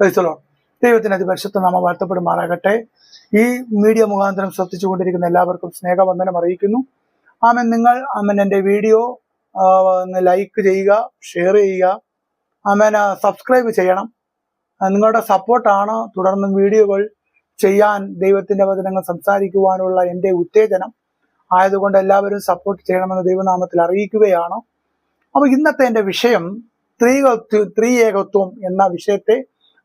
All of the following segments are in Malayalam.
ക്രൈസ്തലോ ദൈവത്തിന് അതിപരിശുദ്ധ നാമം വാഴ്ത്തപ്പെടുമാറാകട്ടെ. ഈ മീഡിയ മുഖാന്തരം ശ്രദ്ധിച്ചുകൊണ്ടിരിക്കുന്ന എല്ലാവർക്കും സ്നേഹവന്ദനം അറിയിക്കുന്നു. ആമൻ. നിങ്ങൾ ആമൻ എന്റെ വീഡിയോ ലൈക്ക് ചെയ്യുക ഷെയർ ചെയ്യുക. ആമൻ. സബ്സ്ക്രൈബ് ചെയ്യണം. നിങ്ങളുടെ സപ്പോർട്ടാണ് തുടർന്നും വീഡിയോകൾ ചെയ്യാൻ ദൈവത്തിന്റെ വചനങ്ങൾ സംസാരിക്കുവാനുള്ള എന്റെ ഉത്തേജനം. ആയതുകൊണ്ട് എല്ലാവരും സപ്പോർട്ട് ചെയ്യണമെന്ന് ദൈവനാമത്തിൽ അറിയിക്കുകയാണ്. അപ്പോൾ ഇന്നത്തെ എന്റെ വിഷയം സ്ത്രീകത്വ സ്ത്രീ ഏകത്വം എന്ന വിഷയത്തെ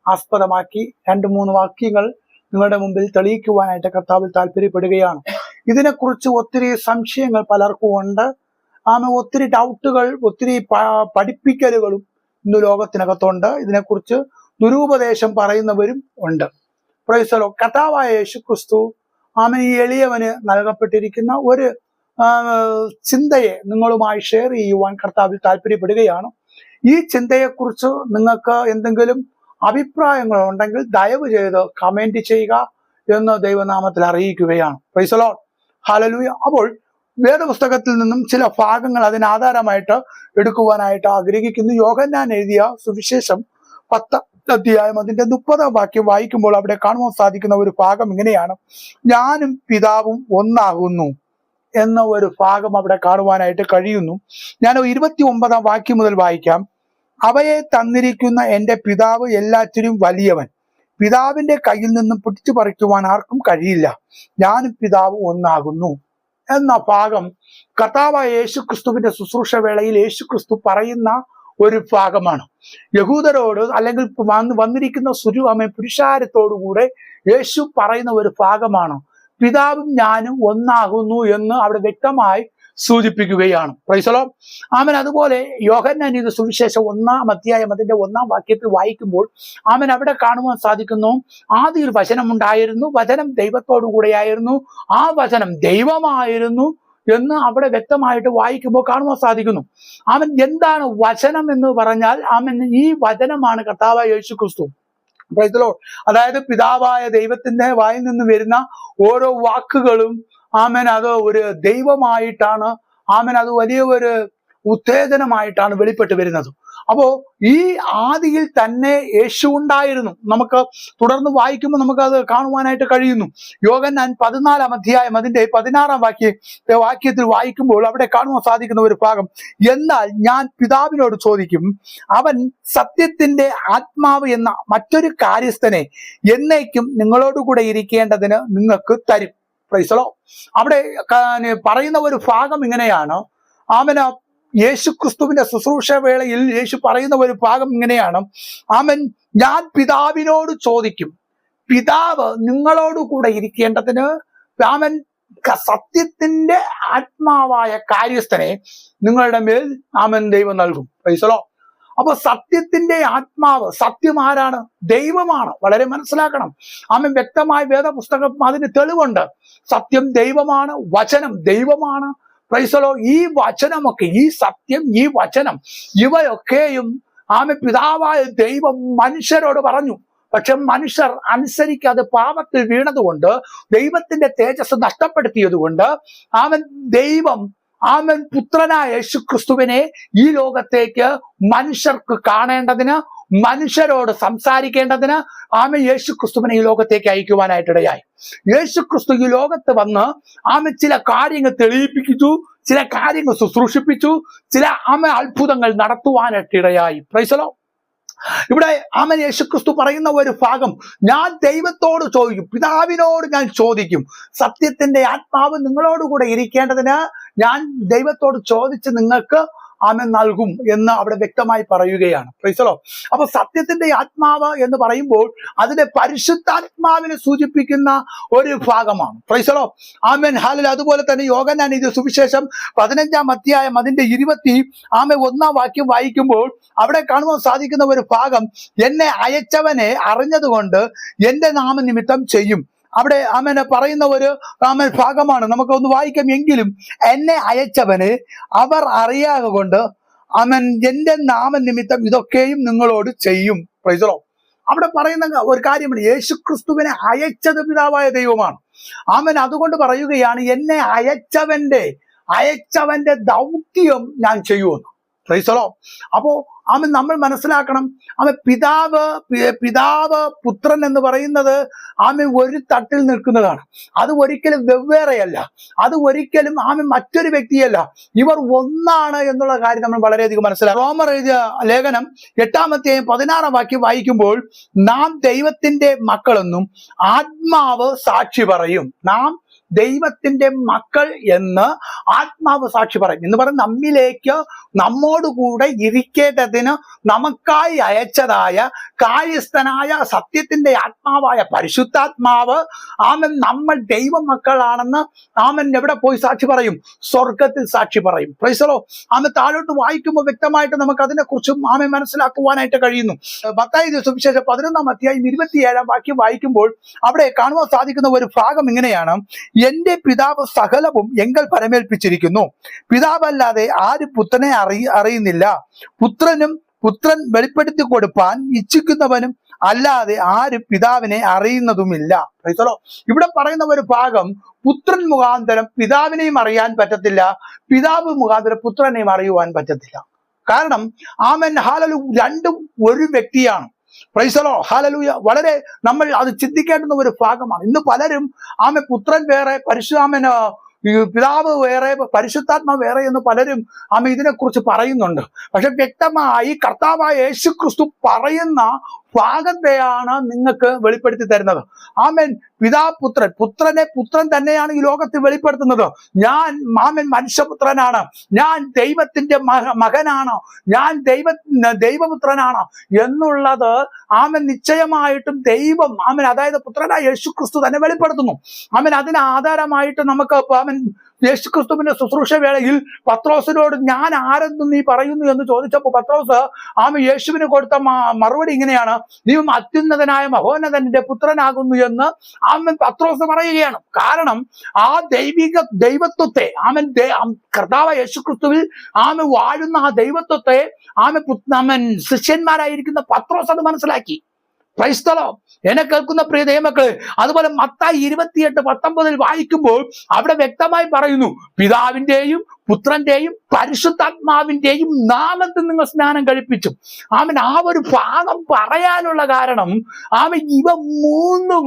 ആസ്പദമാക്കി രണ്ട് മൂന്ന് വാക്യങ്ങൾ നിങ്ങളുടെ മുമ്പിൽ തെളിയിക്കുവാനായിട്ട് കർത്താവിൽ താല്പര്യപ്പെടുകയാണ് ഇതിനെക്കുറിച്ച് ഒത്തിരി സംശയങ്ങൾ പലർക്കും ഉണ്ട്. ആമ ഒത്തിരി ഡൗട്ടുകൾ ഒത്തിരി പഠിപ്പിക്കലുകളും ഇന്ന് ലോകത്തിനകത്തുണ്ട്. ഇതിനെക്കുറിച്ച് ദുരുപദേശം പറയുന്നവരും ഉണ്ട്. പ്രൈസലോ കഥാവായ യേശു ക്രിസ്തു ആമൻ ഈ എളിയവന് നൽകപ്പെട്ടിരിക്കുന്ന ഒരു ചിന്തയെ നിങ്ങളുമായി ഷെയർ ചെയ്യുവാൻ കർത്താവിൽ താല്പര്യപ്പെടുകയാണ് ഈ ചിന്തയെക്കുറിച്ച് നിങ്ങൾക്ക് എന്തെങ്കിലും അഭിപ്രായങ്ങൾ ഉണ്ടെങ്കിൽ ദയവ് ചെയ്ത് കമന്റ് ചെയ്യുക എന്ന് ദൈവനാമത്തിൽ അറിയിക്കുകയാണ്. പൈസലോ ഹാലലൂയ അപ്പോൾ വേദപുസ്തകത്തിൽ നിന്നും ചില ഭാഗങ്ങൾ അതിന് ആധാരമായിട്ട് എടുക്കുവാനായിട്ട് ആഗ്രഹിക്കുന്നു. യോഗന്നാൻ എഴുതിയ സുവിശേഷം പത്ത് അധ്യായം അതിന്റെ മുപ്പതാം വാക്യം വായിക്കുമ്പോൾ അവിടെ കാണുവാൻ സാധിക്കുന്ന ഒരു ഭാഗം ഇങ്ങനെയാണ്. ഞാനും പിതാവും ഒന്നാകുന്നു എന്ന ഒരു ഭാഗം അവിടെ കാണുവാനായിട്ട് കഴിയുന്നു. ഞാൻ ഇരുപത്തി ഒമ്പതാം വാക്യം മുതൽ വായിക്കാം. അവയെ തന്നിരിക്കുന്ന എന്റെ പിതാവ് എല്ലാറ്റിനും വലിയവൻ. പിതാവിന്റെ കയ്യിൽ നിന്നും പിടിച്ചു പറിക്കുവാൻ ആർക്കും കഴിയില്ല. ഞാനും പിതാവ് ഒന്നാകുന്നു. എന്ന ഭാഗം കർത്താവായ യേശു ക്രിസ്തുവിന്റെ ശുശ്രൂഷ വേളയിൽ യേശുക്രിസ്തു പറയുന്ന ഒരു ഭാഗമാണ്. യഹൂദരോട് അല്ലെങ്കിൽ വന്ന് വന്നിരിക്കുന്ന അമ്മ പുരുഷാരത്തോടുകൂടെ യേശു പറയുന്ന ഒരു ഭാഗമാണ്. പിതാവും ഞാനും ഒന്നാകുന്നു എന്ന് അവിടെ വ്യക്തമായി സൂചിപ്പിക്കുകയാണ്. പ്രൈസലോ ആമൻ. അതുപോലെ യോഹന്നാൻ ഇത് സുവിശേഷം ഒന്നാം അധ്യായം അതിന്റെ ഒന്നാം വാക്യത്തിൽ വായിക്കുമ്പോൾ ആമൻ അവിടെ കാണുവാൻ സാധിക്കുന്നു ആദ്യയിൽ വചനം ഉണ്ടായിരുന്നു വചനം ദൈവത്തോടു കൂടെയായിരുന്നു ആ വചനം ദൈവമായിരുന്നു എന്ന് അവിടെ വ്യക്തമായിട്ട് വായിക്കുമ്പോൾ കാണുവാൻ സാധിക്കുന്നു. അവൻ എന്താണ് വചനം എന്ന് പറഞ്ഞാൽ അവൻ ഈ വചനമാണ് കർത്താവ് യേശു ക്രിസ്തു. അതായത് പിതാവായ ദൈവത്തിന്റെ വായിൽ നിന്ന് വരുന്ന ഓരോ വാക്കുകളും ആമൻ. അത് ഒരു ദൈവമായിട്ടാണ്. ആമൻ. അത് വലിയ ഒരു ഉത്തേജനമായിട്ടാണ് വെളിപ്പെട്ട് വരുന്നത്. അപ്പോ ഈ ആദിയിൽ തന്നെ യേശു ഉണ്ടായിരുന്നു. നമുക്ക് തുടർന്ന് വായിക്കുമ്പോൾ നമുക്ക് അത് കാണുവാനായിട്ട് കഴിയുന്നു. യോഗൻ ഞാൻ പതിനാലാം അധ്യായം അതിന്റെ പതിനാറാം വാക്യ വാക്യത്തിൽ വായിക്കുമ്പോൾ അവിടെ കാണുവാൻ സാധിക്കുന്ന ഒരു ഭാഗം. എന്നാൽ ഞാൻ പിതാവിനോട് ചോദിക്കും അവൻ സത്യത്തിന്റെ ആത്മാവ് എന്ന മറ്റൊരു കാര്യസ്ഥനെ എന്നേക്കും നിങ്ങളോടുകൂടെ ഇരിക്കേണ്ടതിന് നിങ്ങൾക്ക് തരും. പ്രൈസലോ അവിടെ പറയുന്ന ഒരു ഭാഗം ഇങ്ങനെയാണ്. ആമന യേശു ക്രിസ്തുവിന്റെ ശുശ്രൂഷ വേളയിൽ യേശു പറയുന്ന ഒരു ഭാഗം ഇങ്ങനെയാണ്. ആമൻ. ഞാൻ പിതാവിനോട് ചോദിക്കും. പിതാവ് നിങ്ങളോട് കൂടെ ഇരിക്കേണ്ടതിന് രാമൻ സത്യത്തിന്റെ ആത്മാവായ കാര്യസ്ഥനെ നിങ്ങളുടെ മേൽ ആമൻ ദൈവം നൽകും. പൈസലോ അപ്പൊ സത്യത്തിന്റെ ആത്മാവ് സത്യം ആരാണ്? ദൈവമാണ്. വളരെ മനസ്സിലാക്കണം. ആമൻ. വ്യക്തമായ വേദപുസ്തകം അതിന് തെളിവുണ്ട്. സത്യം ദൈവമാണ് വചനം ദൈവമാണ്. പ്രൈസലോ ഈ വചനമൊക്കെ ഈ സത്യം ഈ വചനം ഇവയൊക്കെയും ആമ പിതാവായ ദൈവം മനുഷ്യരോട് പറഞ്ഞു. പക്ഷെ മനുഷ്യർ അനുസരിക്കാതെ പാപത്തിൽ വീണതുകൊണ്ട് ദൈവത്തിന്റെ തേജസ് നഷ്ടപ്പെടുത്തിയതുകൊണ്ട് അവൻ ദൈവം ആമൻ. പുത്രനായ യേശു ക്രിസ്തുവിനെ ഈ ലോകത്തേക്ക് മനുഷ്യർക്ക് കാണേണ്ടതിന് മനുഷ്യരോട് സംസാരിക്കേണ്ടതിന് ആമ യേശു ക്രിസ്തുവിനെ ഈ ലോകത്തേക്ക് അയക്കുവാനായിട്ടിടയായി. യേശു ക്രിസ്തു ഈ ലോകത്ത് വന്ന് ആമ ചില കാര്യങ്ങൾ തെളിയിപ്പിച്ചു ചില കാര്യങ്ങൾ ശുശ്രൂഷിപ്പിച്ചു ചില ആമ അത്ഭുതങ്ങൾ നടത്തുവാനായിട്ടിടയായി. പ്രൈസലോ ഇവിടെ ആമൻ യേശുക്രിസ്തു പറയുന്ന ഒരു ഭാഗം ഞാൻ ദൈവത്തോട് ചോദിക്കും പിതാവിനോട് ഞാൻ ചോദിക്കും സത്യത്തിന്റെ ആത്മാവ് നിങ്ങളോടുകൂടെ ഇരിക്കേണ്ടതിന് ഞാൻ ദൈവത്തോട് ചോദിച്ച് നിങ്ങൾക്ക് ആമൻ നൽകും എന്ന് അവിടെ വ്യക്തമായി പറയുകയാണ്. പ്രൈസലോ അപ്പൊ സത്യത്തിന്റെ ആത്മാവ് എന്ന് പറയുമ്പോൾ അതിന്റെ പരിശുദ്ധാത്മാവിനെ സൂചിപ്പിക്കുന്ന ഒരു ഭാഗമാണ്. പ്രൈസലോ ആമൻ. ഹാലിൽ അതുപോലെ തന്നെ യോഗനാൻ ഇത് സുവിശേഷം പതിനഞ്ചാം അധ്യായം അതിന്റെ ഇരുപത്തി ആമ ഒന്നാം വാക്യം വായിക്കുമ്പോൾ അവിടെ കാണുവാൻ സാധിക്കുന്ന ഒരു ഭാഗം എന്നെ അയച്ചവനെ അറിഞ്ഞതുകൊണ്ട് എന്റെ നാമനിമിത്തം ചെയ്യും. അവിടെ ആമന് പറയുന്ന ഒരു ആമൻ ഭാഗമാണ്. നമുക്ക് ഒന്ന് വായിക്കാം. എങ്കിലും എന്നെ അയച്ചവന് അവർ അറിയാതെ കൊണ്ട് അവൻ എന്റെ നാമനിമിത്തം ഇതൊക്കെയും നിങ്ങളോട് ചെയ്യും. പ്രൈസറോ അവിടെ പറയുന്ന ഒരു കാര്യമാണ് യേശു ക്രിസ്തുവിനെ അയച്ചത് പിതാവായ ദൈവമാണ്. ആമൻ അതുകൊണ്ട് പറയുകയാണ് എന്നെ അയച്ചവന്റെ അയച്ചവന്റെ ദൗത്യം ഞാൻ ചെയ്യുമെന്ന്. പ്രൈസലോ അപ്പോ അവൻ നമ്മൾ മനസ്സിലാക്കണം അവൻ പിതാവ് പിതാവ് പുത്രൻ എന്ന് പറയുന്നത് ആമ ഒരു തട്ടിൽ നിൽക്കുന്നതാണ്. അത് ഒരിക്കലും വെവ്വേറെയല്ല. അത് ഒരിക്കലും ആമ മറ്റൊരു വ്യക്തിയല്ല. ഇവർ ഒന്നാണ് എന്നുള്ള കാര്യം നമ്മൾ വളരെയധികം മനസ്സിലാക്കും റോമർ എഴുതിയ ലേഖനം എട്ടാമത്തെയും പതിനാറാം വാക്യം വായിക്കുമ്പോൾ നാം ദൈവത്തിന്റെ മക്കളെന്നും ആത്മാവ് സാക്ഷി പറയും. നാം ദൈവത്തിന്റെ മക്കൾ എന്ന് ആത്മാവ് സാക്ഷി പറയും. എന്ന് പറഞ്ഞ് നമ്മിലേക്ക് നമ്മോടുകൂടെ ഇരിക്കേണ്ടതിന് നമുക്കായി അയച്ചതായ കാര്യസ്ഥനായ സത്യത്തിന്റെ ആത്മാവായ പരിശുദ്ധാത്മാവ് ആമൻ നമ്മൾ ദൈവ മക്കളാണെന്ന് ആമൻ എവിടെ പോയി സാക്ഷി പറയും? സ്വർഗത്തിൽ സാക്ഷി പറയും. പ്രൈസലോ ആമൻ താഴോട്ട് വായിക്കുമ്പോൾ വ്യക്തമായിട്ട് നമുക്ക് അതിനെക്കുറിച്ചും ആമൻ മനസ്സിലാക്കുവാനായിട്ട് കഴിയുന്നു. പത്തായി സുവിശേഷം പതിനൊന്നാം അധ്യായം ഇരുപത്തിയേഴാം വാക്യം വായിക്കുമ്പോൾ അവിടെ കാണുവാൻ സാധിക്കുന്ന ഒരു ഭാഗം ഇങ്ങനെയാണ്. എന്റെ പിതാവ് സകലവും എങ്കൽ പരമേൽപ്പിച്ചിരിക്കുന്നു. പിതാവല്ലാതെ ആര് പുത്രനെ അറി അറിയുന്നില്ല. പുത്രനും പുത്രൻ വെളിപ്പെടുത്തി കൊടുപ്പാൻ ഇച്ഛിക്കുന്നവനും അല്ലാതെ ആരും പിതാവിനെ അറിയുന്നതുമില്ല. ഇവിടെ പറയുന്ന ഒരു ഭാഗം പുത്രൻ മുഖാന്തരം പിതാവിനെയും അറിയാൻ പറ്റത്തില്ല. പിതാവ് മുഖാന്തരം പുത്രനെയും അറിയുവാൻ പറ്റത്തില്ല. കാരണം ആമൻ ഹാലലു രണ്ടും ഒരു വ്യക്തിയാണ്. പ്രൈസലോ ഹാലലൂയ വളരെ നമ്മൾ അത് ചിന്തിക്കേണ്ടുന്ന ഒരു ഭാഗമാണ്. ഇന്ന് പലരും ആമെ പുത്രൻ വേറെ പരിശുദ്ധാമൻ പിതാവ് വേറെ പരിശുദ്ധാത്മ വേറെ എന്ന് പലരും ആമ ഇതിനെക്കുറിച്ച് പറയുന്നുണ്ട്. പക്ഷെ വ്യക്തമായി കർത്താവായ യേശു ക്രിസ്തു പറയുന്ന ഭാഗത്തെയാണ് നിങ്ങൾക്ക് വെളിപ്പെടുത്തി തരുന്നത്. ആമൻ. പിതാ പുത്രൻ. പുത്രനെ പുത്രൻ തന്നെയാണ് ഈ ലോകത്തിൽ വെളിപ്പെടുത്തുന്നത്. ഞാൻ മാമൻ മനുഷ്യപുത്രനാണ്. ഞാൻ ദൈവത്തിന്റെ മക മകനാണ്. ഞാൻ ദൈവ ദൈവപുത്രനാണ് എന്നുള്ളത് ആമൻ നിശ്ചയമായിട്ടും ദൈവം ആമൻ അതായത് പുത്രനായ യേശു ക്രിസ്തു തന്നെ വെളിപ്പെടുത്തുന്നു. ആമൻ അതിന് ആധാരമായിട്ട് നമുക്ക് ആമൻ യേശു ക്രിസ്തുവിന്റെ ശുശ്രൂഷ വേളയിൽ പത്രോസിനോട് ഞാൻ ആരെന്ന് നീ പറയുന്നു എന്ന് ചോദിച്ചപ്പോൾ പത്രോസ് ആമ യേശുവിന് കൊടുത്ത മറുപടി ഇങ്ങനെയാണ്. നീ അത്യുന്നതനായ മഹോന്നതന്റെ പുത്രനാകുന്നു എന്ന് ആമൻ പത്രോസ് പറയുകയാണ്. കാരണം ആ ദൈവിക ദൈവത്വത്തെ ആമൻ കർത്താവ യേശുക്രിസ്തുവിൽ ആമ വാഴുന്ന ആ ദൈവത്വത്തെ ആമ ആമൻ ശിഷ്യന്മാരായിരിക്കുന്ന പത്രോസ് അത് മനസ്സിലാക്കി. ക്രൈസ്തലോ. എന്നെ കേൾക്കുന്ന പ്രിയ ദൈവമക്കൾ അതുപോലെ മത്തായി ഇരുപത്തിയെട്ട് പത്തൊമ്പതിൽ വായിക്കുമ്പോൾ അവിടെ വ്യക്തമായി പറയുന്നു പിതാവിന്റെയും പുത്രന്റെയും പരിശുദ്ധാത്മാവിന്റെയും നാമത്തിൽ നിങ്ങൾ സ്നാനം കഴിപ്പിച്ചു. ആമൻ. ആ ഒരു ഭാഗം പറയാനുള്ള കാരണം ആമൻ ഇവ മൂന്നും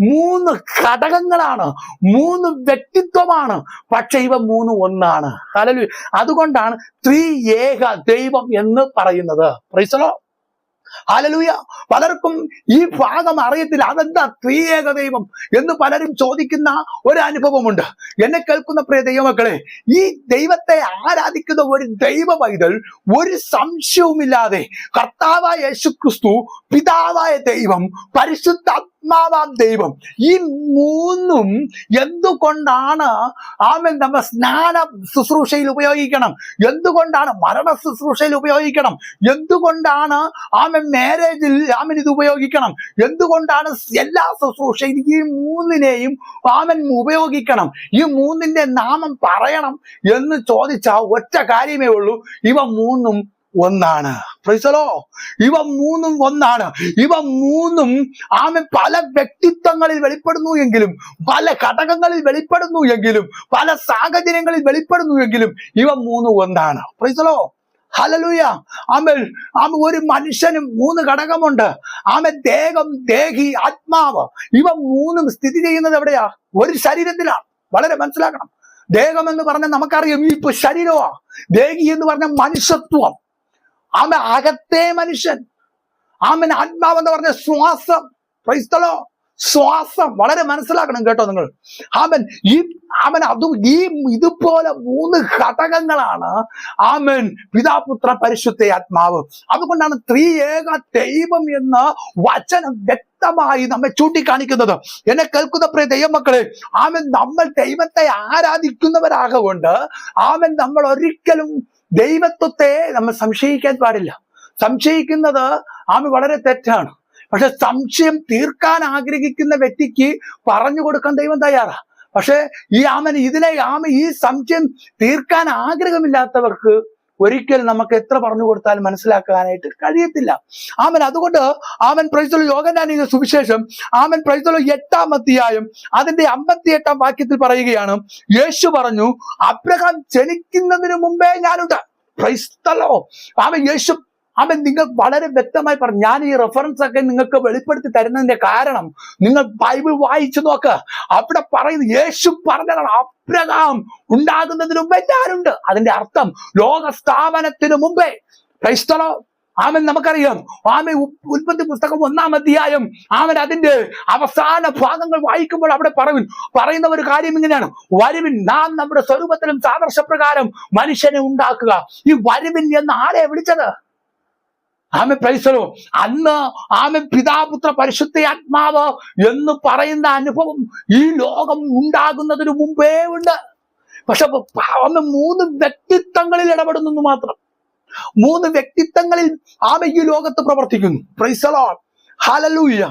മൂന്ന് ഘടകങ്ങളാണ്. മൂന്ന് വ്യക്തിത്വമാണ്. പക്ഷെ ഇവ മൂന്ന് ഒന്നാണ്. ഹല്ലേലൂയ. അതുകൊണ്ടാണ് ത്രീ ഏക ദൈവം എന്ന് പറയുന്നത്. പ്രൈസലോ ഹാലലൂയ. പലർക്കും ഈ ഭാഗം അറിയത്തില്ല. അതെന്താ ത്രിയേക ദൈവം എന്ന് പലരും ചോദിക്കുന്ന ഒരു അനുഭവമുണ്ട്. എന്നെ കേൾക്കുന്ന പ്രിയ ദൈവമക്കളെ ഈ ദൈവത്തെ ആരാധിക്കുന്ന ഒരു ദൈവ പൈതൽ ഒരു സംശയവുമില്ലാതെ കർത്താവായ യേശു ക്രിസ്തു പിതാവായ ദൈവം പരിശുദ്ധാത്മാവാം ദൈവം. ഈ മൂന്നും എന്തുകൊണ്ടാണ് ആമൻ നമ്മ സ്നാന ശുശ്രൂഷയിൽ ഉപയോഗിക്കണം? എന്തുകൊണ്ടാണ് മരണ ശുശ്രൂഷയിൽ ഉപയോഗിക്കണം? എന്തുകൊണ്ടാണ് ആമൻ മാരേജിൽ ആമൻ ഇത് ഉപയോഗിക്കണം? എന്തുകൊണ്ടാണ് എല്ലാ ശുശ്രൂഷയിൽ ഈ മൂന്നിനെയും ആമൻ ഉപയോഗിക്കണം? ഈ മൂന്നിന്റെ നാമം പറയണം എന്ന് ചോദിച്ച ഒറ്റ കാര്യമേ ഉള്ളൂ. ഇവ മൂന്നും ഒന്നാണ്. പ്രൈസലോ ഇവ മൂന്നും ഒന്നാണ്. ഇവ മൂന്നും ആമെ പല വ്യക്തിത്വങ്ങളിൽ വെളിപ്പെടുന്നു എങ്കിലും പല ഘടകങ്ങളിൽ വെളിപ്പെടുന്നു എങ്കിലും പല സാഹചര്യങ്ങളിൽ വെളിപ്പെടുന്നു എങ്കിലും ഇവ മൂന്നും ഒന്നാണ്. പ്രൈസലോ ഹലലൂയ ആമൽ ആമ ഒരു മനുഷ്യനും മൂന്ന് ഘടകമുണ്ട്. ആമ ദേഹം ദേഹി ആത്മാവ്. ഇവ മൂന്നും സ്ഥിതി ചെയ്യുന്നത് എവിടെയാ? ഒരു ശരീരത്തിലാണ്. വളരെ മനസ്സിലാക്കണം. ദേഹം എന്ന് പറഞ്ഞാൽ നമുക്കറിയാം ഇപ്പൊ ശരീരമാ ദേഹി എന്ന് പറഞ്ഞ മനുഷ്യത്വം. ആമൻ അകത്തെ മനുഷ്യൻ. ആമൻ ആത്മാവ് എന്ന് പറഞ്ഞ ശ്വാസം. ക്രൈസ്തലോ ശ്വാസം. വളരെ മനസ്സിലാക്കണം കേട്ടോ നിങ്ങൾ. ആമൻ ഈ ആമൻ അതും ഈ ഇതുപോലെ മൂന്ന് ഘടകങ്ങളാണ് ആമൻ പിതാപുത്ര പരിശുദ്ധ ആത്മാവ്. അതുകൊണ്ടാണ് ത്രിയേക ദൈവം എന്ന് വചനം വ്യക്തമായി നമ്മെ ചൂണ്ടിക്കാണിക്കുന്നത്. എന്നെ കേൾക്കുന്ന പ്രിയ ദൈവമക്കളെ ആമൻ നമ്മൾ ദൈവത്തെ ആരാധിക്കുന്നവരാകൊണ്ട് ആമൻ നമ്മൾ ഒരിക്കലും ദൈവത്വത്തെ നമ്മൾ സംശയിക്കാൻ പാടില്ല. സംശയിക്കുന്നത് ആമി വളരെ തെറ്റാണ്. പക്ഷെ സംശയം തീർക്കാൻ ആഗ്രഹിക്കുന്ന വ്യക്തിക്ക് പറഞ്ഞു കൊടുക്കാൻ ദൈവം തയ്യാറാ. പക്ഷെ ഈ ആമൻ ഇതിനെ ആമ ഈ സംശയം തീർക്കാൻ ആഗ്രഹമില്ലാത്തവർക്ക് ഒരിക്കലും നമുക്ക് എത്ര പറഞ്ഞു കൊടുത്താൽ മനസ്സിലാക്കാനായിട്ട് കഴിയത്തില്ല. ആമൻ അതുകൊണ്ട് ആമൻ പ്രൈസുള്ള യോഗനാനിക സുവിശേഷം. ആമൻ പ്രൈസുള്ള എട്ടാം അധ്യായം അതിന്റെ അമ്പത്തി എട്ടാം വാക്യത്തിൽ പറയുകയാണ്. യേശു പറഞ്ഞു അബ്രഹാം ജനിക്കുന്നതിന് മുമ്പേ ഞാനുണ്ട്. ക്രൈസ്തലോ ആമ യേശു അവൻ നിങ്ങൾ വളരെ വ്യക്തമായി പറഞ്ഞു. ഞാൻ ഈ റെഫറൻസ് ഒക്കെ നിങ്ങൾക്ക് വെളിപ്പെടുത്തി തരുന്നതിന്റെ കാരണം നിങ്ങൾ ബൈബിൾ വായിച്ചു നോക്ക്. അവിടെ പറയുന്നു യേശു പറഞ്ഞതാണ് അപ്രകാം ഉണ്ടാകുന്നതിന് മുമ്പേ ഞാനുണ്ട് അതിന്റെ അർത്ഥം ലോക സ്ഥാപനത്തിന് മുമ്പേ ക്രൈസ്തലോ ആമൻ നമുക്കറിയാം. ആമൻ ഉൽപ്പത്തി പുസ്തകം ഒന്നാം അധ്യായം ആമൻ അതിന്റെ അവസാന ഭാഗങ്ങൾ വായിക്കുമ്പോൾ അവിടെ പറവിൻ പറയുന്ന ഒരു കാര്യം ഇങ്ങനെയാണ്. വരുവിൻ നാം നമ്മുടെ സ്വരൂപത്തിലും സാദർശപ്രകാരം മനുഷ്യനെ ഉണ്ടാക്കുക. ഈ വരുവിൻ എന്ന് ആരെ വിളിച്ചത്? ആമെ പ്രൈസലോ അന്ന് ആമെ പിതാപുത്ര പരിശുദ്ധ ആത്മാവ് എന്ന് പറയുന്ന അനുഭവം ഈ ലോകം ഉണ്ടാകുന്നതിന് മുമ്പേ ഉണ്ട്. പക്ഷെ അന്ന് മൂന്ന് വ്യക്തിത്വങ്ങളിൽ ഇടപെടുന്നു മാത്രം. മൂന്ന് വ്യക്തിത്വങ്ങളിൽ ആമെ ഈ ലോകത്ത് പ്രവർത്തിക്കുന്നു. പ്രൈസലോ ഹാലലൂയ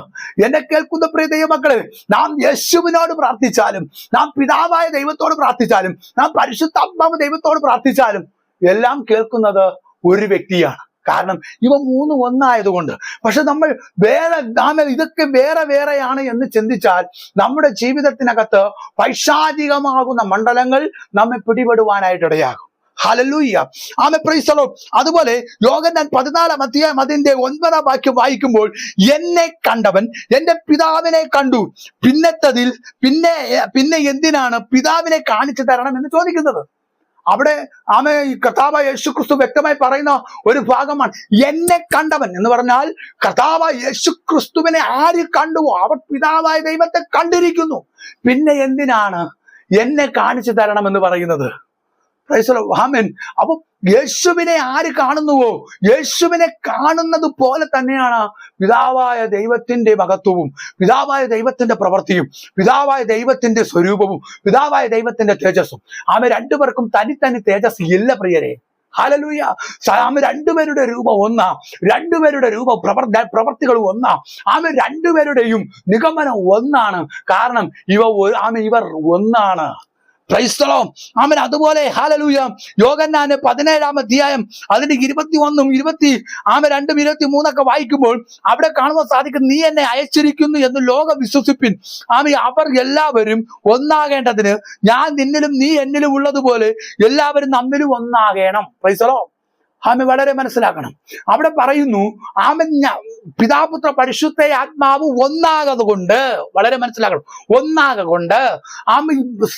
എന്നെ കേൾക്കുന്ന പ്രിയ ദൈവമക്കളെ നാം യേശുവിനോട് പ്രാർത്ഥിച്ചാലും നാം പിതാവായ ദൈവത്തോട് പ്രാർത്ഥിച്ചാലും നാം പരിശുദ്ധാത്മാവ് ദൈവത്തോട് പ്രാർത്ഥിച്ചാലും എല്ലാം കേൾക്കുന്നത് ഒരു വ്യക്തിയാണ്. കാരണം ഇവ മൂന്ന് ഒന്നായതുകൊണ്ട്. പക്ഷെ നമ്മൾ വേറെ നാം ഇതൊക്കെ വേറെ വേറെയാണ് എന്ന് ചിന്തിച്ചാൽ നമ്മുടെ ജീവിതത്തിനകത്ത് പൈശാചികമാകുന്ന മണ്ഡലങ്ങൾ നമ്മെ പിടിപെടുവാനായിട്ട് ഇടയാകും ഹലലൂയ്യ ആമെ പ്രൈസലോ അതുപോലെ യോഗന്നാൻ പതിനാലാം അധ്യായം അതിന്റെ ഒൻപതാം വാക്യം വായിക്കുമ്പോൾ എന്നെ കണ്ടവൻ എന്റെ പിതാവിനെ കണ്ടു. പിന്നത്തതിൽ പിന്നെ പിന്നെ എന്തിനാണ് പിതാവിനെ കാണിച്ചു തരണം എന്ന് ചോദിക്കുന്നത്? അവിടെ ആമ ഈ കർത്താവ് യേശു ക്രിസ്തു വ്യക്തമായി പറയുന്ന ഒരു ഭാഗമാണ് എന്നെ കണ്ടവൻ എന്ന് പറഞ്ഞാൽ കർത്താവ് യേശു ക്രിസ്തുവിനെ ആര് കണ്ടുവോ അവർ പിതാവായ ദൈവത്തെ കണ്ടിരിക്കുന്നു. പിന്നെ എന്തിനാണ് എന്നെ കാണിച്ചു തരണം എന്ന് പറയുന്നത്? ആമേൻ അപ്പൊ യേശുവിനെ ആര് കാണുന്നുവോ? യേശുവിനെ കാണുന്നത് പോലെ തന്നെയാണ് പിതാവായ ദൈവത്തിന്റെ മഹത്വവും പിതാവായ ദൈവത്തിന്റെ പ്രവൃത്തിയും പിതാവായ ദൈവത്തിന്റെ സ്വരൂപവും പിതാവായ ദൈവത്തിന്റെ തേജസ്സും. ആമ രണ്ടുപേർക്കും തനി തനി തേജസ് ഇല്ല പ്രിയരെ. ഹാലലൂയ ആമ രണ്ടുപേരുടെ രൂപം ഒന്നാ. രണ്ടുപേരുടെ രൂപ പ്രവർ പ്രവർത്തികൾ ഒന്നാ. ആമ രണ്ടുപേരുടെയും നിഗമനം ഒന്നാണ്. കാരണം ഇവ ആമ ഇവർ ഒന്നാണ്. ക്രൈസ്തലം അവൻ അതുപോലെ ഹാലലൂയ യോഗന്നാന് പതിനേഴാം അധ്യായം അതിന്റെ ഇരുപത്തി ഒന്നും ഇരുപത്തി ആമ രണ്ടും ഇരുപത്തി മൂന്നൊക്കെ വായിക്കുമ്പോൾ അവിടെ കാണുവാൻ സാധിക്കും നീ എന്നെ അയച്ചിരിക്കുന്നു എന്ന് ലോകം വിശ്വസിപ്പിൻ. ആമ അവർ എല്ലാവരും ഒന്നാകേണ്ടതിന് ഞാൻ നിന്നിലും നീ എന്നിലും ഉള്ളതുപോലെ എല്ലാവരും നമ്മിലും ഒന്നാകേണം. ക്രൈസ്തലോ ആമ വളരെ മനസ്സിലാക്കണം. അവിടെ പറയുന്നു ആമെ പിതാപുത്ര പരിശുദ്ധ ആത്മാവ് ഒന്നാകതുകൊണ്ട് വളരെ മനസ്സിലാക്കണം ഒന്നാകൊണ്ട് ആമ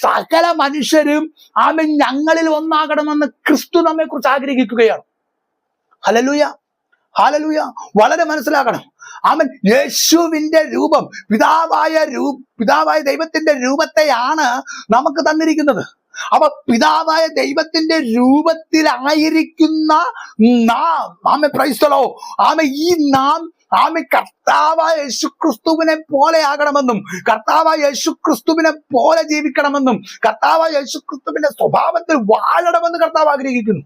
സകല മനുഷ്യരും ആമ ഞങ്ങളിൽ ഒന്നാകണമെന്ന് ക്രിസ്തു നമ്മെ കുറിച്ച് ആഗ്രഹിക്കുകയാണ്. ഹലലൂയ ഹാലലൂയ വളരെ മനസ്സിലാക്കണം. ആമൻ യേശുവിന്റെ രൂപം പിതാവായ രൂ പിതാവായ ദൈവത്തിന്റെ രൂപത്തെയാണ് നമുക്ക് തന്നിരിക്കുന്നത്. അപ്പൊ പിതാവായ ദൈവത്തിന്റെ രൂപത്തിലായിരിക്കുന്ന നാം ആമ പ്രൈസ്തലോ ആമ ഈ നാം ആമ കർത്താവായ യേശുക്രിസ്തുവിനെ പോലെ ആകണമെന്നും കർത്താവായ യേശുക്രിസ്തുവിനെ പോലെ ജീവിക്കണമെന്നും കർത്താവായ യേശുക്രിസ്തുവിന്റെ സ്വഭാവത്തിൽ വാഴണമെന്ന് കർത്താവ് ആഗ്രഹിക്കുന്നു.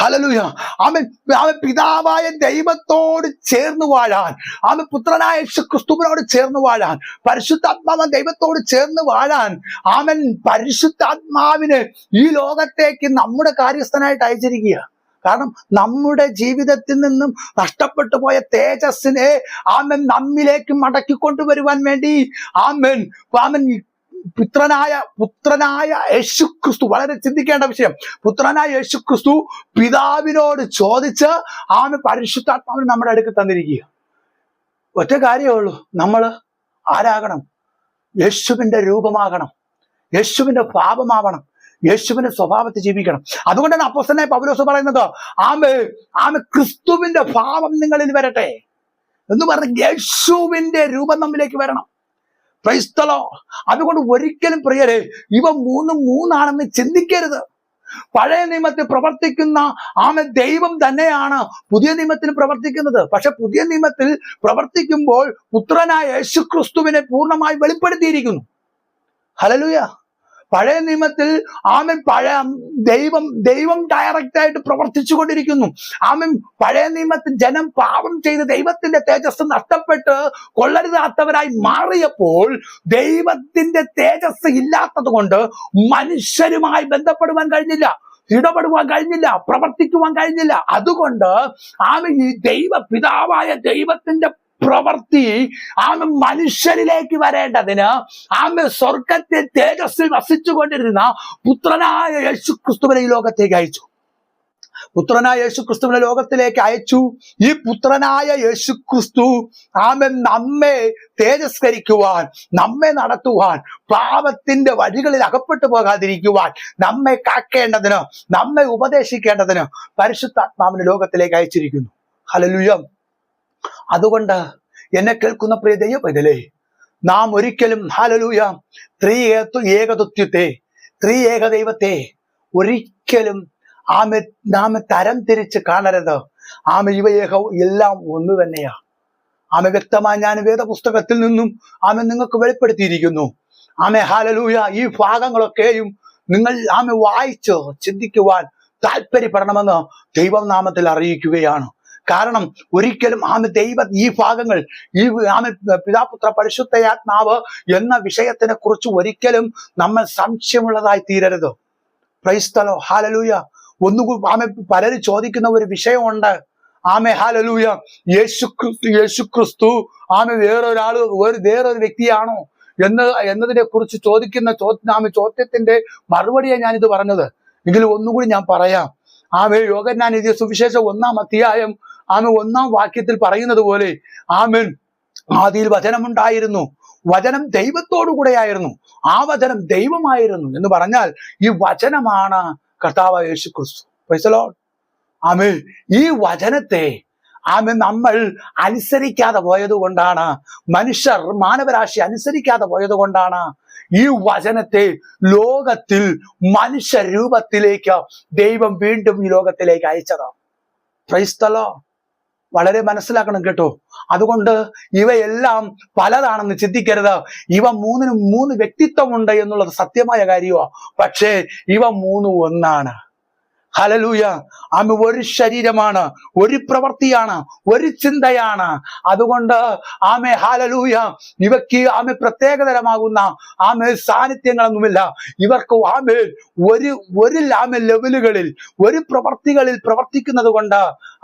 ഹലലുയ അവൻ അവൻ പിതാവായ ദൈവത്തോട് ചേർന്ന് വാഴാൻ. അവൻ പുത്രനായ ക്രിസ്തുവിനോട് ചേർന്ന് വാഴാൻ. പരിശുദ്ധാത്മാവൻ ദൈവത്തോട് ചേർന്ന് വാഴാൻ. ആമൻ. പരിശുദ്ധാത്മാവിന് ഈ ലോകത്തേക്ക് നമ്മുടെ കാര്യസ്ഥനായിട്ട് അയച്ചിരിക്കുക. കാരണം നമ്മുടെ ജീവിതത്തിൽ നിന്നും നഷ്ടപ്പെട്ടു പോയ തേജസ്സിനെ ആമൻ നമ്മിലേക്ക് മടക്കിക്കൊണ്ടുവരുവാൻ വേണ്ടി ആമൻ. ആമൻ. പുത്രനായ പുത്രനായ യേശു ക്രിസ്തു വളരെ ചിന്തിക്കേണ്ട വിഷയം. പുത്രനായ യേശു ക്രിസ്തു പിതാവിനോട് ചോദിച്ച് ആ പരിശുദ്ധാത്മാവിന് നമ്മുടെ അടുക്ക് തന്നിരിക്കുക. ഒറ്റ കാര്യമേ ഉള്ളൂ. നമ്മൾ ആരാകണം? യേശുവിന്റെ രൂപമാകണം. യേശുവിന്റെ പാപമാവണം. യേശുവിന്റെ സ്വഭാവത്തെ ജീവിക്കണം. അതുകൊണ്ടാണ് അപ്പോസ്തലനായ പൗലോസ് പറയുന്നത് ആമ ആമ ക്രിസ്തുവിന്റെ ഭാവം നിങ്ങളിൽ വരട്ടെ. എന്ന് പറഞ്ഞ് യേശുവിന്റെ രൂപം നമ്മിലേക്ക് വരണം. ക്രൈസ്തലോ അതുകൊണ്ട് ഒരിക്കലും പ്രിയരെ ഇവ മൂന്നും മൂന്നാണെന്ന് ചിന്തിക്കരുത്. പഴയ നിയമത്തിൽ പ്രവർത്തിക്കുന്ന ആമ ദൈവം തന്നെയാണ് പുതിയ നിയമത്തിൽ പ്രവർത്തിക്കുന്നത്. പക്ഷെ പുതിയ നിയമത്തിൽ പ്രവർത്തിക്കുമ്പോൾ പുത്രനായ യേശുക്രിസ്തുവിനെ പൂർണമായി വെളിപ്പെടുത്തിയിരിക്കുന്നു. ഹലലുയ പഴയ നിയമത്തിൽ ആമൻ പഴയ ദൈവം ദൈവം ഡയറക്റ്റ് ആയിട്ട് പ്രവർത്തിച്ചു കൊണ്ടിരിക്കുന്നു. ആമൻ പഴയ നിയമത്തിൽ ജനം പാപം ചെയ്ത് ദൈവത്തിന്റെ തേജസ് നഷ്ടപ്പെട്ട് കൊള്ളരുതാത്തവരായി മാറിയപ്പോൾ ദൈവത്തിന്റെ തേജസ് ഇല്ലാത്തത് കൊണ്ട് മനുഷ്യരുമായി ബന്ധപ്പെടുവാൻ കഴിഞ്ഞില്ല ഇടപെടുവാൻ കഴിഞ്ഞില്ല പ്രവർത്തിക്കുവാൻ കഴിഞ്ഞില്ല. അതുകൊണ്ട് ആമ ഈ ദൈവ പിതാവായ ദൈവത്തിന്റെ പ്രവൃത്തി ആമ മനുഷ്യരിലേക്ക് വരേണ്ടതിന് ആമ സ്വർഗത്തെ തേജസ്സിൽ വസിച്ചുകൊണ്ടിരുന്ന പുത്രനായ യേശു ക്രിസ്തുവിനെ ഈ ലോകത്തേക്ക് അയച്ചു. പുത്രനായ യേശു ക്രിസ്തുവിനെ ലോകത്തിലേക്ക് അയച്ചു. ഈ പുത്രനായ യേശു ക്രിസ്തു ആമെ നമ്മെ തേജസ്കരിക്കുവാൻ നമ്മെ നടത്തുവാൻ പാപത്തിന്റെ വഴികളിൽ അകപ്പെട്ടു പോകാതിരിക്കുവാൻ നമ്മെ കാക്കേണ്ടതിന് നമ്മെ ഉപദേശിക്കേണ്ടതിന് പരിശുദ്ധാത്മാവിനെ ലോകത്തിലേക്ക് അയച്ചിരിക്കുന്നു. ഹലലുയം അതുകൊണ്ട് എന്നെ കേൾക്കുന്ന പ്രിയ ദൈവപൈതലേ നാം ഒരിക്കലും ഹാലലൂയ ത്രീ ഏകതത്വത്തെ ത്രീ ഏക ദൈവത്തെ ഒരിക്കലും ആമെ നാമെ തരം തിരിച്ച് കാണരുത്. ആമ ഇവയേഹ എല്ലാം ഒന്ന് തന്നെയാ. ആമെ വ്യക്തമായി ഞാൻ വേദപുസ്തകത്തിൽ നിന്നും ആമെ നിങ്ങൾക്ക് വെളിപ്പെടുത്തിയിരിക്കുന്നു. ആമെ ഹാലലൂയ ഈ ഭാഗങ്ങളൊക്കെയും നിങ്ങൾ ആമെ വായിച്ച് ചിന്തിക്കുവാൻ താല്പര്യപ്പെടണമെന്ന് ദൈവം നാമത്തിൽ അറിയിക്കുകയാണ്. കാരണം ഒരിക്കലും ആമെ ദൈവ ഈ ഭാഗങ്ങൾ ഈ ആമെ പിതാപുത്ര പരിശുദ്ധയാത്മാവ് എന്ന വിഷയത്തിനെ കുറിച്ച് ഒരിക്കലും നമ്മൾ സംശയമുള്ളതായി തീരരുത്. ക്രൈസ്തലോ ഹാലലൂയ ഒന്നുകൂടി ആമെ പലരും ചോദിക്കുന്ന ഒരു വിഷയമുണ്ട്. ആമെ ഹാലലൂയ യേശു ക്രിസ്തു യേശു ക്രിസ്തു ആമെ വേറൊരാൾ ഒരു വേറൊരു വ്യക്തിയാണോ എന്ന് എന്നതിനെ കുറിച്ച് ചോദിക്കുന്ന ചോദ്യ ചോദ്യത്തിന്റെ മറുപടിയാണ് ഞാനിത് പറഞ്ഞത്. എങ്കിലും ഒന്നുകൂടി ഞാൻ പറയാം. ആമേ എഴുതിയ സുവിശേഷം ഒന്നാം അധ്യായം ആമെ ഒന്നാം വാക്യത്തിൽ പറയുന്നത് പോലെ ആമൻ. ആദിയിൽ വചനമുണ്ടായിരുന്നു. വചനം ദൈവത്തോടു കൂടെയായിരുന്നു. ആ വചനം ദൈവമായിരുന്നു എന്ന് പറഞ്ഞാൽ ഈ വചനമാണ് കർത്താവ് യേശു ക്രിസ്തു പൈസലോ ആമേ ഈ വചനത്തെ ആമെ നമ്മൾ അനുസരിക്കാതെ പോയത് കൊണ്ടാണ് മനുഷ്യർ മാനവരാശി അനുസരിക്കാതെ പോയത് കൊണ്ടാണ് ഈ വചനത്തെ ലോകത്തിൽ മനുഷ്യ രൂപത്തിലേക്ക് ദൈവം വീണ്ടും ഈ ലോകത്തിലേക്ക് അയച്ചത്. ക്രൈസ്തലോ വളരെ മനസ്സിലാക്കണം കേട്ടോ. അതുകൊണ്ട് ഇവയെല്ലാം പലതാണെന്ന് ചിന്തിക്കരുത്. ഇവ മൂന്നിനും മൂന്ന് വ്യക്തിത്വമുണ്ട് എന്നുള്ളത് സത്യമായ കാര്യമാണ് പക്ഷേ ഇവ മൂന്നും ഒന്നാണ്. ഹലലൂയ ആമ ഒരു ശരീരമാണ് ഒരു പ്രവൃത്തിയാണ് ഒരു ചിന്തയാണ്. അതുകൊണ്ട് ആമെ ഹാലലൂയ ഇവയ്ക്ക് ആമെ പ്രത്യേകതരമാകുന്ന ആമെ സാന്നിധ്യങ്ങളൊന്നുമില്ല. ഇവർക്ക് ആമേൽ ഒരു ഒരു ആമെ ലെവലുകളിൽ ഒരു പ്രവർത്തികളിൽ പ്രവർത്തിക്കുന്നത് കൊണ്ട്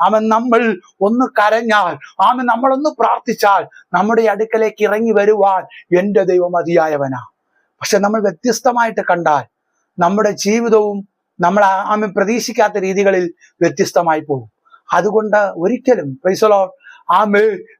ആമ നമ്മൾ ഒന്ന് കരഞ്ഞാൽ ആമ നമ്മളൊന്ന് പ്രാർത്ഥിച്ചാൽ നമ്മുടെ അടുക്കലേക്ക് ഇറങ്ങി വരുവാൻ എന്റെ ദൈവം മതിയായവനാ പക്ഷെ നമ്മൾ വ്യത്യസ്തമായിട്ട് കണ്ടാൽ നമ്മുടെ ജീവിതവും നമ്മൾ ആമ പ്രതീക്ഷിക്കാത്ത രീതികളിൽ വ്യത്യസ്തമായി പോകും. അതുകൊണ്ട് ഒരിക്കലും പൈസലോ ആമ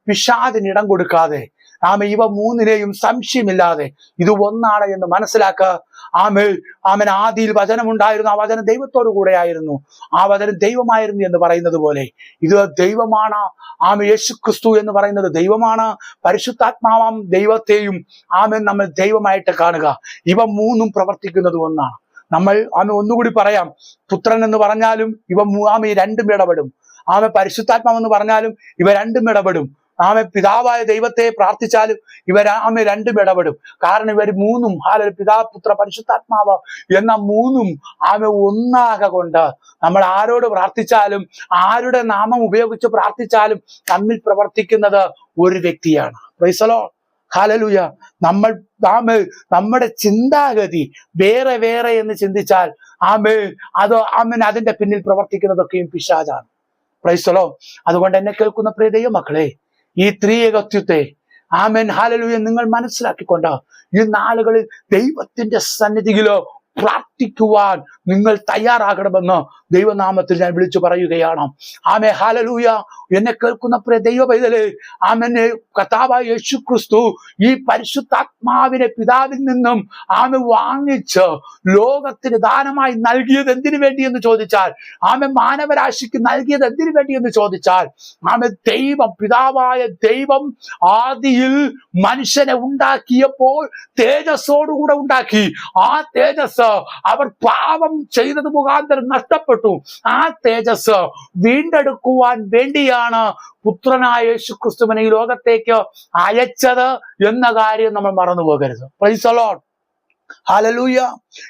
പിശാദിന് ഇടം കൊടുക്കാതെ ആമ ഇവ മൂന്നിനെയും സംശയമില്ലാതെ ഇത് ഒന്നാണ് എന്ന് മനസ്സിലാക്കുക ആമ ആമൻ ആദിയിൽ വചനമുണ്ടായിരുന്നു ആ വചനം ദൈവത്തോടു കൂടെയായിരുന്നു ആ വചനം ദൈവമായിരുന്നു എന്ന് പറയുന്നത് പോലെ. ഇത് ദൈവമാണ് ആമ യേശു ക്രിസ്തു എന്ന് പറയുന്നത് ദൈവമാണ് പരിശുദ്ധാത്മാവാം ദൈവത്തെയും ആമൻ നമ്മൾ ദൈവമായിട്ട് കാണുക. ഇവ മൂന്നും പ്രവർത്തിക്കുന്നത് ഒന്നാണ്. നമ്മൾ ആമ ഒന്നുകൂടി പറയാം. പുത്രൻ എന്ന് പറഞ്ഞാലും ഇവ ആമ രണ്ടും ഇടപെടും. ആമ പരിശുദ്ധാത്മാവെന്ന് പറഞ്ഞാലും ഇവ രണ്ടും ഇടപെടും. ആമ പിതാവായ ദൈവത്തെ പ്രാർത്ഥിച്ചാലും ഇവർ ആമ രണ്ടും ഇടപെടും. കാരണം ഇവർ മൂന്നും ആല പിതാ പുത്ര പരിശുദ്ധാത്മാവ് എന്ന മൂന്നും ആമ ഒന്നാകെ കൊണ്ട് നമ്മൾ ആരോട് പ്രാർത്ഥിച്ചാലും ആരുടെ നാമം ഉപയോഗിച്ച് പ്രാർത്ഥിച്ചാലും തമ്മിൽ പ്രവർത്തിക്കുന്നത് ഒരു വ്യക്തിയാണ്. പ്രൈസലോ ഹാലലൂയ നമ്മൾ ആമേ നമ്മുടെ ചിന്താഗതി വേറെ വേറെ എന്ന് ചിന്തിച്ചാൽ ആമേ അതോ ആമൻ അതിന്റെ പിന്നിൽ പ്രവർത്തിക്കുന്നതൊക്കെയും പിശാചാണ്. പ്രൈസലോ അതുകൊണ്ട് എന്നെ കേൾക്കുന്ന പ്രിയ ദൈവ മക്കളെ ഈ ത്രിയേകത്വത്തെ ആമൻ ഹാലലൂയ നിങ്ങൾ മനസ്സിലാക്കിക്കൊണ്ട് ഈ നാളുകളിൽ ദൈവത്തിന്റെ സന്നിധിയിലോ പ്രാർത്ഥിക്കുവാൻ നിങ്ങൾ തയ്യാറാകണമെന്ന് ദൈവനാമത്തിൽ ഞാൻ വിളിച്ചു പറയുകയാണ്. ആമേ ഹാലലൂയ എന്നെ കേൾക്കുന്ന പ്രിയ ദൈവ പൈതൽ ആമെന്നെ കഥാവായ യേശു ക്രിസ്തു ഈ പരിശുദ്ധാത്മാവിനെ പിതാവിൽ നിന്നും ആമ വാങ്ങിച്ച് ലോകത്തിന് ദാനമായി നൽകിയത് എന്തിനു വേണ്ടി എന്ന് ചോദിച്ചാൽ ആമെ മാനവരാശിക്ക് നൽകിയത് എന്തിനു വേണ്ടി എന്ന് ചോദിച്ചാൽ ആമെ ദൈവം പിതാവായ ദൈവം ആദിയിൽ മനുഷ്യനെ ഉണ്ടാക്കിയപ്പോൾ തേജസ്സോടുകൂടെ ഉണ്ടാക്കി. ആ തേജസ് അവർ പാപം ചെയ്തത് മുഖാന്തരം നഷ്ടപ്പെട്ടു. ആ തേജസ് വീണ്ടെടുക്കുവാൻ വേണ്ടിയാണ് പുത്രനായ യേശു ക്രിസ്തുവിനെ ഈ ലോകത്തേക്ക് അയച്ചത് എന്ന കാര്യം നമ്മൾ മറന്നു പോകരുത് പ്രൈസലോൺ ഹാലലൂയ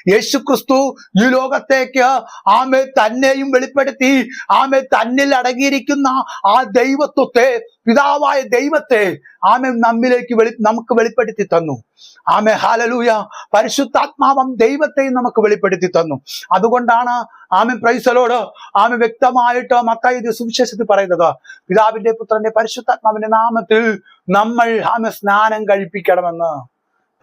യേശു ക്രിസ്തു ഈ ലോകത്തേക്ക് ആമെ തന്നെയും വെളിപ്പെടുത്തി ആമെ തന്നിൽ അടങ്ങിയിരിക്കുന്ന ആ ദൈവത്വത്തെ പിതാവായ ദൈവത്തെ ആമെ നമ്മിലേക്ക് വെളി നമുക്ക് വെളിപ്പെടുത്തി തന്നു. ആമെ ഹാലലൂയ പരിശുദ്ധാത്മാവം ദൈവത്തെയും നമുക്ക് വെളിപ്പെടുത്തി തന്നു. അതുകൊണ്ടാണ് ആമെ പ്രൈസലോട് ആമെ വ്യക്തമായിട്ട് മത്തായി സുവിശേഷത്തിൽ പറയുന്നത്. പിതാവിന്റെ പുത്രന്റെ പരിശുദ്ധാത്മാവിന്റെ നാമത്തിൽ നമ്മൾ ആമെ സ്നാനം കഴിപ്പിക്കണമെന്ന്.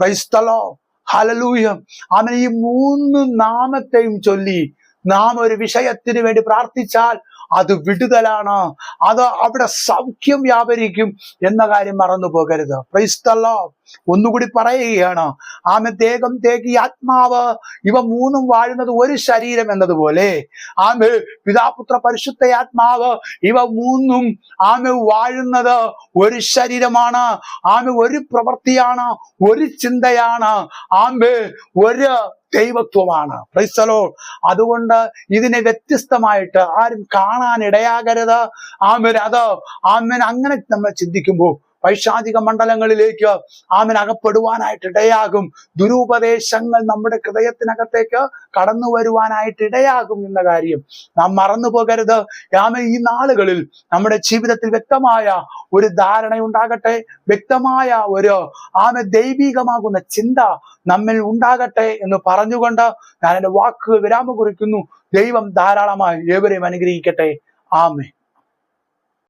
പ്രൈസ്തലോ ഹലലൂയ അവൻ ഈ മൂന്ന് നാമത്തെയും ചൊല്ലി നാം ഒരു വിഷയത്തിന് വേണ്ടി പ്രാർത്ഥിച്ചാൽ അത് വിടുതലാണ്. അത് അവിടെ സൗഖ്യം വ്യാപരിക്കും എന്ന കാര്യം മറന്നു പോകരുത്. ക്രൈസ്തല്ലോ ഒന്നുകൂടി പറയുകയാണ്. ആമെ ദേഹം തേകി ആത്മാവ് ഇവ മൂന്നും വാഴുന്നത് ഒരു ശരീരം എന്നതുപോലെ. ആമെ പിതാപുത്ര പരിശുദ്ധ ആത്മാവ് ഇവ മൂന്നും ആമെ വാഴുന്നത് ഒരു ശരീരമാണ്. ആമെ ഒരു പ്രവൃത്തിയാണ് ഒരു ചിന്തയാണ്. ആമെ ഒരു ദൈവത്വമാണ്. ക്രൈസ്തലോ അതുകൊണ്ട് ഇതിനെ വ്യത്യസ്തമായിട്ട് ആരും കാണാൻ ഇടയാകരുത് ആമൻ. അത് ആമൻ. അങ്ങനെ നമ്മൾ ചിന്തിക്കുമ്പോൾ പൈശാചിക മണ്ഡലങ്ങളിലേക്ക് ആമൻ അകപ്പെടുവാനായിട്ട് ഇടയാകും. ദുരുപദേശങ്ങൾ നമ്മുടെ ഹൃദയത്തിനകത്തേക്ക് കടന്നു വരുവാനായിട്ട് ഇടയാകും എന്ന കാര്യം. നാം മറന്നു പോകരുത്. ആമൻ ഈ നാളുകളിൽ നമ്മുടെ ജീവിതത്തിൽ വ്യക്തമായ ഒരു ധാരണയുണ്ടാകട്ടെ. വ്യക്തമായ ഒരു ആമെ ദൈവീകമാകുന്ന ചിന്ത നമ്മിൽ ഉണ്ടാകട്ടെ എന്ന് പറഞ്ഞുകൊണ്ട് ഞാൻ എന്റെ വാക്കുകൾ വിരാമം കുറിക്കുന്നു. ദൈവം ധാരാളമായി ഏവരെയും അനുഗ്രഹിക്കട്ടെ. ആമേ